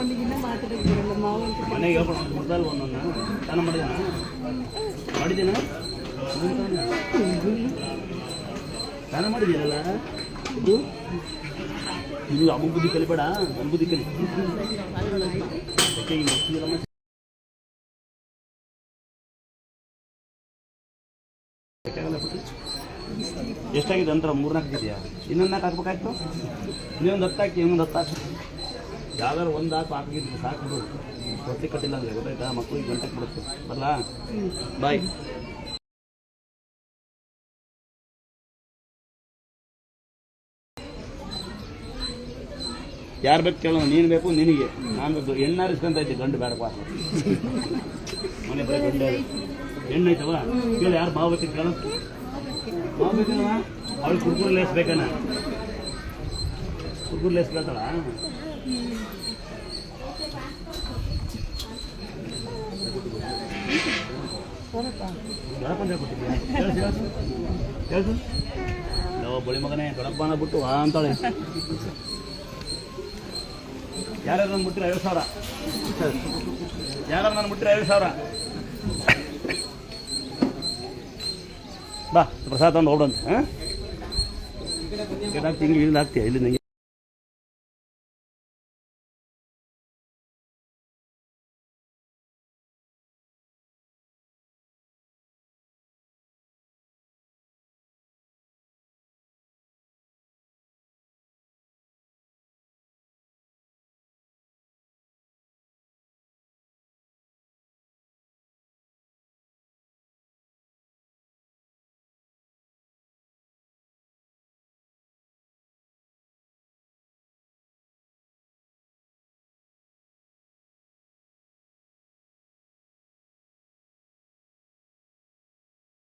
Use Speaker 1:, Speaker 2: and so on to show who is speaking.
Speaker 1: ಅವನಿಗಿನ್ನ
Speaker 2: ಒಂದೊಂದು ಸ್ನಾನ ಇದು? ಕಲಿಬೇಡ ಕಲಿ. ಎಷ್ಟಾಗಿದೆ ಅಂತರ, ಮೂರ್ನಾಲ್ಕು ಇದೆಯಾ? ಇನ್ನೊಂದು ನಾಲ್ಕು ಹಾಕ್ಬೇಕಾಯ್ತು? ಇನ್ನೊಂದು ಹತ್ತು ಹಾಕಿ, ಇನ್ನೊಂದು ಹತ್ತು ಹಾಕಿ. ಯಾವ್ದಾರು ಒಂದು ಹಾಕು ಹಾಕಿದ್ರು ಸಾಕು ಬಿಡು. ಹೊಟ್ಟೆ ಕಟ್ಟಿಲ್ಲ ಅಂದ್ರೆ ಗೊತ್ತಾಯ್ತಾ? ಮಕ್ಕಳಿಗೆ ಗಂಟೆಗೆ ಬಿಡುತ್ತೆ ಬರಲಾ? ಬಾಯ್ ಬೇಕು ನೀನು ಬೇಕು, ನಿನಗೆ. ನಾನು ಗಂಡು ಮನೆ ಕೇಳಿ ಲೇಸ್ ಬೇಕನ ಕುರ್ಕುರು ಲೇಸ್ ಬೇಕಲ್ಲ. ಯಾವ ಬಳಿ ಮಗನೇ, ದೊಡ್ಡಪ್ಪನ ಅನ್ನಬಿಟ್ಟು ಆ ಅಂತಾಳೆ. ಯಾರ್ಯಾರು ನನ್ನ ಮುಟ್ಟಿರ ಐವತ್ತು ಸಾವಿರ? ಯಾರು ನನ್ನ ಮುಟ್ಟಿರ ಐವತ್ತು ಸಾವಿರ? ಬಾ, ಪ್ರಸಾದ ಒಂದು ನೋಡೋಣ ಹಾಂ? ತಿಂಗಳು ಇಲ್ಲಿ ಹಾಕ್ತೀಯ? ಇಲ್ಲಿ ನಂಗೆ